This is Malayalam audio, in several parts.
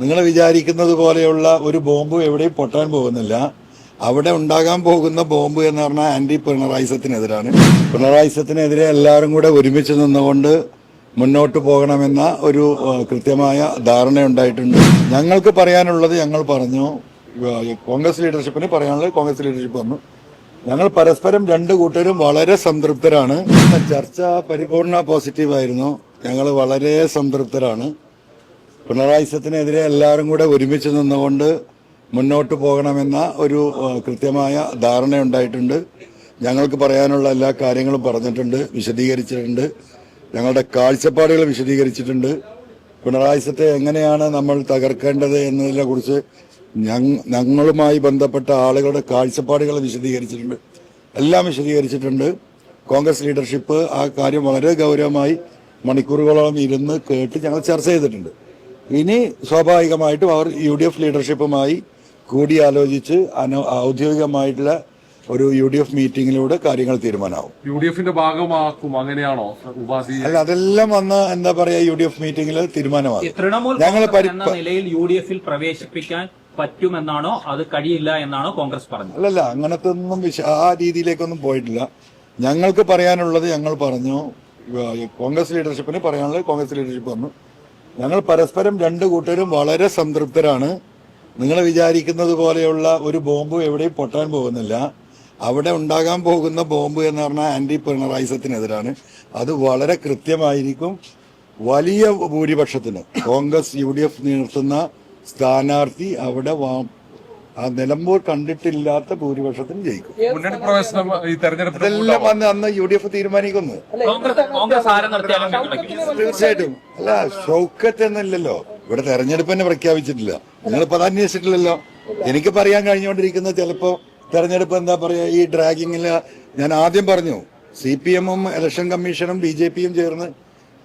നിങ്ങൾ വിചാരിക്കുന്നത് പോലെയുള്ള ഒരു ബോംബ് എവിടെയും പൊട്ടാൻ പോകുന്നില്ല. അവിടെ ഉണ്ടാകാൻ പോകുന്ന ബോംബ് എന്ന് പറഞ്ഞാൽ ആന്റി പിണറായിസത്തിനെതിരാണ്. പിണറായിസത്തിനെതിരെ എല്ലാവരും കൂടെ ഒരുമിച്ച് നിന്നുകൊണ്ട് മുന്നോട്ട് പോകണമെന്ന ഒരു കൃത്യമായ ധാരണയുണ്ടായിട്ടുണ്ട് ഞങ്ങൾക്ക് പറയാനുള്ളത് ഞങ്ങൾ പറഞ്ഞു. കോൺഗ്രസ് ലീഡർഷിപ്പിന് പറയാനുള്ളത് കോൺഗ്രസ് ലീഡർഷിപ്പ് പറഞ്ഞു. ഞങ്ങൾ പരസ്പരം രണ്ട് കൂട്ടരും വളരെ സംതൃപ്തരാണ്. ചർച്ച പരിപൂർണ പോസിറ്റീവായിരുന്നു. ഞങ്ങൾ വളരെ സംതൃപ്തരാണ്. പിണറായിസത്തിനെതിരെ എല്ലാവരും കൂടെ ഒരുമിച്ച് നിന്നുകൊണ്ട് മുന്നോട്ട് പോകണമെന്ന ഒരു കൃത്യമായ ധാരണയുണ്ടായിട്ടുണ്ട് ഞങ്ങൾക്ക് പറയാനുള്ള എല്ലാ കാര്യങ്ങളും പറഞ്ഞിട്ടുണ്ട് വിശദീകരിച്ചിട്ടുണ്ട്. ഞങ്ങളുടെ കാഴ്ചപ്പാടുകൾ വിശദീകരിച്ചിട്ടുണ്ട്. പിണറായിസത്തെ എങ്ങനെയാണ് നമ്മൾ തകർക്കേണ്ടത് എന്നതിനെ കുറിച്ച് ഞങ്ങളുമായി ബന്ധപ്പെട്ട ആളുകളുടെ കാഴ്ചപ്പാടുകൾ വിശദീകരിച്ചിട്ടുണ്ട്. എല്ലാം വിശദീകരിച്ചിട്ടുണ്ട്. കോൺഗ്രസ് ലീഡർഷിപ്പ് ആ കാര്യം വളരെ ഗൗരവമായി മണിക്കൂറുകളോളം ഇരുന്ന് കേട്ട് ഞങ്ങൾ ചർച്ച ചെയ്തിട്ടുണ്ട്. ഇനി സ്വാഭാവികമായിട്ടും അവർ യു ഡി എഫ് ലീഡർഷിപ്പുമായി കൂടിയാലോചിച്ച് അന ഔദ്യോഗികമായിട്ടുള്ള ഒരു യു ഡി എഫ് മീറ്റിംഗിലൂടെ കാര്യങ്ങൾ തീരുമാനമാവും. യു ഡി എഫിന്റെ ഭാഗമാക്കും അങ്ങനെയാണോ ഉപാധി? അല്ല അതെല്ലാം വന്ന് എന്താ പറയാ യു ഡി എഫ് മീറ്റിംഗിൽ തീരുമാനമാകും. തൃണമൂൽ ഞങ്ങൾ എന്ന നിലയിൽ യു ഡി എഫിൽ പ്രവേശിപ്പിക്കാൻ പറ്റുമെന്നാണോ അത് കഴിയില്ല എന്നാണോ കോൺഗ്രസ് പറഞ്ഞത്? അല്ലല്ല അങ്ങനത്തെ ഒന്നും ആ രീതിയിലേക്കൊന്നും പോയിട്ടില്ല. ഞങ്ങൾക്ക് പറയാനുള്ളത് ഞങ്ങൾ പറഞ്ഞു കോൺഗ്രസ് ലീഡർഷിപ്പിന് പറയാനുള്ളത് കോൺഗ്രസ് ലീഡർഷിപ്പ് പറഞ്ഞു. ഞങ്ങൾ പരസ്പരം രണ്ട് കൂട്ടരും വളരെ സംതൃപ്തരാണ്. നിങ്ങൾ വിചാരിക്കുന്നത് പോലെയുള്ള ഒരു ബോംബ് എവിടെയും പൊട്ടാൻ പോകുന്നില്ല. അവിടെ ഉണ്ടാകാൻ പോകുന്ന ബോംബ് എന്ന് പറഞ്ഞാൽ ആന്റി പിണറായിസത്തിനെതിരാണ് അത് വളരെ കൃത്യമായിരിക്കും. വലിയ ഭൂരിപക്ഷത്തിന് കോൺഗ്രസ് യു ഡി എഫ് നിർത്തുന്ന സ്ഥാനാർത്ഥി അവിടെ ആ നിലമ്പൂർ കണ്ടിട്ടില്ലാത്ത ഭൂരിപക്ഷത്തിന് ജയിക്കും. മുന്നണി പ്രവേശനം ഈ തെരഞ്ഞെടുപ്പ് അതെല്ലാം വന്ന് അന്ന് യു ഡി എഫ് തീരുമാനിക്കുന്നു കോൺഗ്രസ് കോൺഗ്രസ് ആരെ നിർത്തിയാലും പിന്തുണയ്ക്കും. തീർച്ചയായിട്ടും. അല്ല ഷൗക്കത്ത് എന്നല്ലല്ലോ ഇവിടെ തെരഞ്ഞെടുപ്പ് തന്നെ പ്രഖ്യാപിച്ചിട്ടില്ല. നിങ്ങളിപ്പോ അത് അന്വേഷിച്ചിട്ടില്ലല്ലോ. എനിക്ക് പറയാൻ കഴിഞ്ഞുകൊണ്ടിരിക്കുന്നത് ചിലപ്പോ തെരഞ്ഞെടുപ്പ് എന്താ പറയാ ഈ ഡ്രാഗിങ്ങിൽ ഞാൻ ആദ്യം പറഞ്ഞു സി പി എമ്മും ഇലക്ഷൻ കമ്മീഷനും ബി ജെ പിയും ചേർന്ന്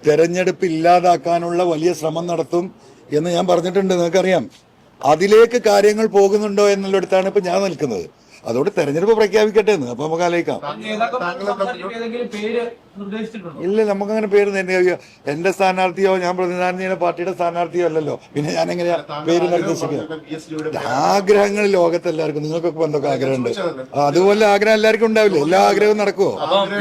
തെരഞ്ഞെടുപ്പ് ഇല്ലാതാക്കാനുള്ള വലിയ ശ്രമം നടത്തും എന്ന് ഞാൻ പറഞ്ഞിട്ടുണ്ട്. നിങ്ങൾക്കറിയാം. അതിലേക്ക് കാര്യങ്ങൾ പോകുന്നുണ്ടോ എന്നുള്ളിടത്താണ് ഇപ്പൊ ഞാൻ നിൽക്കുന്നത്. അതുകൊണ്ട് തെരഞ്ഞെടുപ്പ് പ്രഖ്യാപിക്കട്ടെ എന്ന്. അപ്പൊ നമുക്ക് ആലോചിക്കാം. ഇല്ല നമുക്കങ്ങനെ പേര് തന്നെ എന്റെ സ്ഥാനാർത്ഥിയോ ഞാൻ പ്രതിനിധാനം ചെയ്യുന്ന പാർട്ടിയുടെ സ്ഥാനാർത്ഥിയോ അല്ലല്ലോ. പിന്നെ ഞാൻ എങ്ങനെയാ പേര് നിർദ്ദേശിക്കുക? ആഗ്രഹങ്ങൾ ലോകത്ത് എല്ലാവർക്കും നിങ്ങൾക്കൊക്കെ എന്തൊക്കെ ആഗ്രഹമുണ്ട് അതുപോലെ ആഗ്രഹം എല്ലാവർക്കും ഉണ്ടാവില്ല. എല്ലാ ആഗ്രഹവും നടക്കുവോ?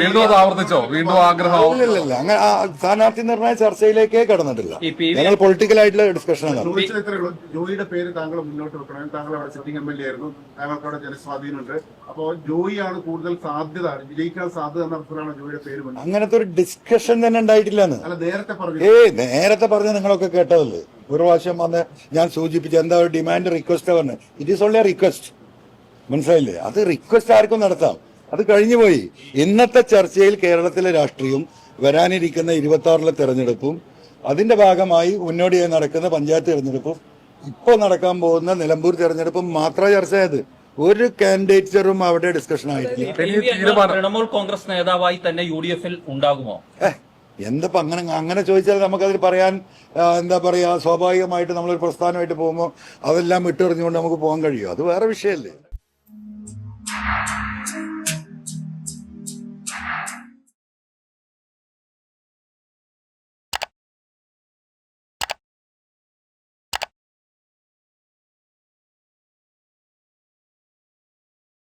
വീണ്ടും ആവർത്തിച്ചോ? വീണ്ടും ആഗ്രഹം ഇല്ലല്ല അങ്ങനെ ആ സ്ഥാനാർത്ഥി നിർണയ ചർച്ചയിലേക്കേ കടന്നിട്ടില്ല. ഞങ്ങൾ പൊളിറ്റിക്കൽ ആയിട്ടുള്ള ഡിസ്കഷൻ ആണ് ഇത്രയേ ഉള്ളൂ. ജോയിയുടെ പേര് താങ്കൾ മുന്നോട്ട് വെക്കണം. താങ്കൾ അവിടെ സിറ്റിംഗ് എം എൽ എ ആയിരുന്നു. താങ്കൾക്ക് അവിടെ ജനസ്വാധീനമുണ്ട്. അപ്പോ ജോയിയാണ് കൂടുതൽ സാധ്യത വിജയിക്കാൻ സാധ്യത എന്ന അർത്ഥത്തിലാണ് ജോയിയുടെ പേര് അങ്ങനത്തെ ഒരു ഡിസ്കഷൻ തന്നെ ഉണ്ടായിട്ടില്ലെന്ന്. അല്ല നേരത്തെ പറഞ്ഞു ഏയ് നേരത്തെ പറഞ്ഞ നിങ്ങളൊക്കെ കേട്ടതല്ലേ? ഒരു പ്രാവശ്യം വന്ന് ഞാൻ സൂചിപ്പിച്ച എന്താ ഒരു ഡിമാൻഡ് റിക്വസ്റ്റ് പറഞ്ഞു. It is only a request മനസ്സിലായില്ലേ? അത് റിക്വസ്റ്റ് ആർക്കും നടത്താം. അത് കഴിഞ്ഞു പോയി. ഇന്നത്തെ ചർച്ചയിൽ കേരളത്തിലെ രാഷ്ട്രീയവും വരാനിരിക്കുന്ന ഇരുപത്തി ആറിലെ തെരഞ്ഞെടുപ്പും അതിന്റെ ഭാഗമായി മുന്നോടിയായി നടക്കുന്ന പഞ്ചായത്ത് തെരഞ്ഞെടുപ്പും ഇപ്പോൾ നടക്കാൻ പോകുന്ന നിലമ്പൂർ തെരഞ്ഞെടുപ്പും മാത്രമേ ചർച്ചയായത്. ഒരു കാൻഡിഡേറ്ററും അവിടെ ഡിസ്കഷൻ ആയിട്ടില്ല. തൃണമൂൽ കോൺഗ്രസ് നേതാവായി തന്നെ യു ഡി എഫിൽ ഉണ്ടാകുമോ? ഏഹ്, എന്തപ്പോ അങ്ങനെ അങ്ങനെ ചോദിച്ചാൽ നമുക്കതിൽ പറയാൻ എന്താ പറയാ സ്വാഭാവികമായിട്ട് നമ്മളൊരു പ്രസ്ഥാനമായിട്ട് പോകുമ്പോൾ അതെല്ലാം വിട്ടെറിഞ്ഞുകൊണ്ട് നമുക്ക് പോകാൻ കഴിയും അത് വേറെ വിഷയമല്ലേ.